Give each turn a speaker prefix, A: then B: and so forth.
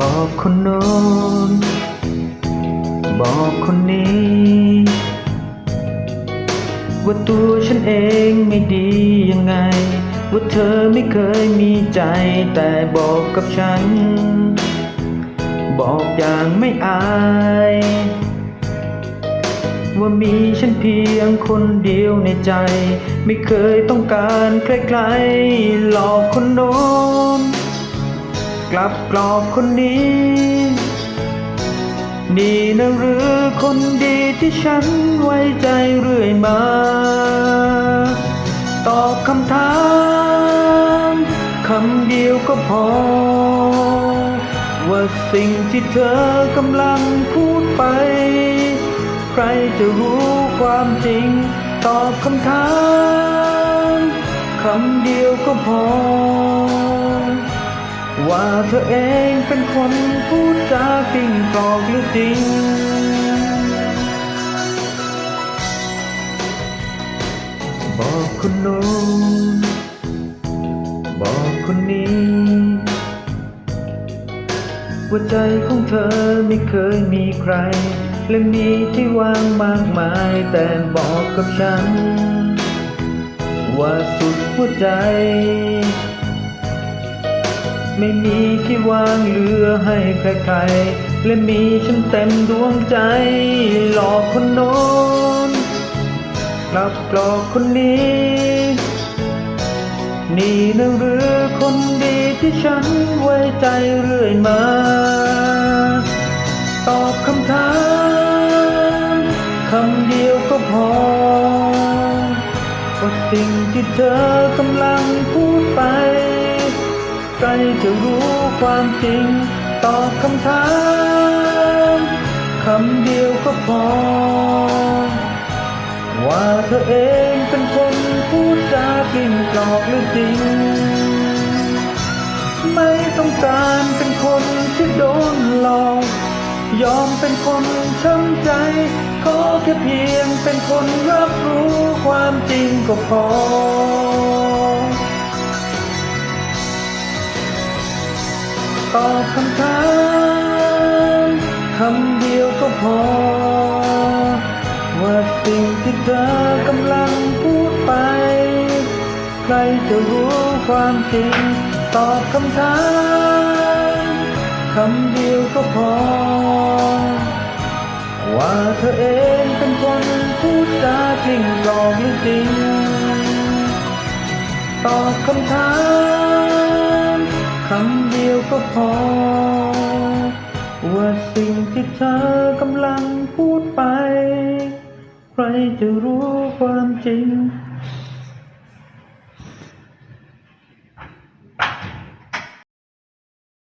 A: บอกคนโน้นบอกคนนี้ ว่าตัวฉันเองไม่ดียังไง ว่าเธอไม่เคยมีใจแต่บอกกับฉัน บอกอย่างไม่อาย ว่ามีฉันเพียงคนเดียวในใจ ไม่เคยต้องการใครๆหลอกคนโน้น กลับกลอกคนนี้ นี่นะหรือคนดีที่ฉันไว้ใจเรื่อยมา ตอบคำถามคำเดียวก็พอ ว่าสิ่งที่เธอกำลังพูดไป ใครจะรู้ความจริง ตอบคำถามคำเดียวก็พอ ว่าเธอเองเป็นคนพูดจากิ่งกรอกหรือจริง บอกคนโน้นบอกคนนี้ ว่าใจของเธอไม่เคยมีใคร และมีที่ว่างมากมายแต่บอกกับฉัน ว่าสุดหัวใจ ไม่มีที่ว่างเหลือให้ใครๆและมีฉันเต็มดวงใจ หลอกคนโน้นกลับกลอกคนนี้ นี่นะหรือคนดีที่ฉันไว้ใจเรื่อยมา ตอบคำถามคำเดียวก็พอว่าสิ่งที่เธอกำลัง ใครจะรู้ความจริง ตอบคำถามคำเดียวก็พอ ว่าเธอเองเป็นคนพูดจากลิ่นกรอกหรือจริง ไม่ต้องการเป็นคนที่โดนหลอกยอมเป็นคนช้ำใจ ขอแค่เพียงเป็นคนรับรู้ความจริงก็พอ ตอบคำถามคำเดียวก็พอ ว่าสิ่งที่เธอกำลังพูดไป ใครจะรู้ความจริง ตอบคำถามคำเดียวก็พอ ว่าเธอเองเป็นคนพูดจากลิ่งกรอกหรือจริง ตอบคำถามำเดียวก็พอ ว่าสิ่งที่เธอกำลังพูดไป ใครจะรู้ความจริง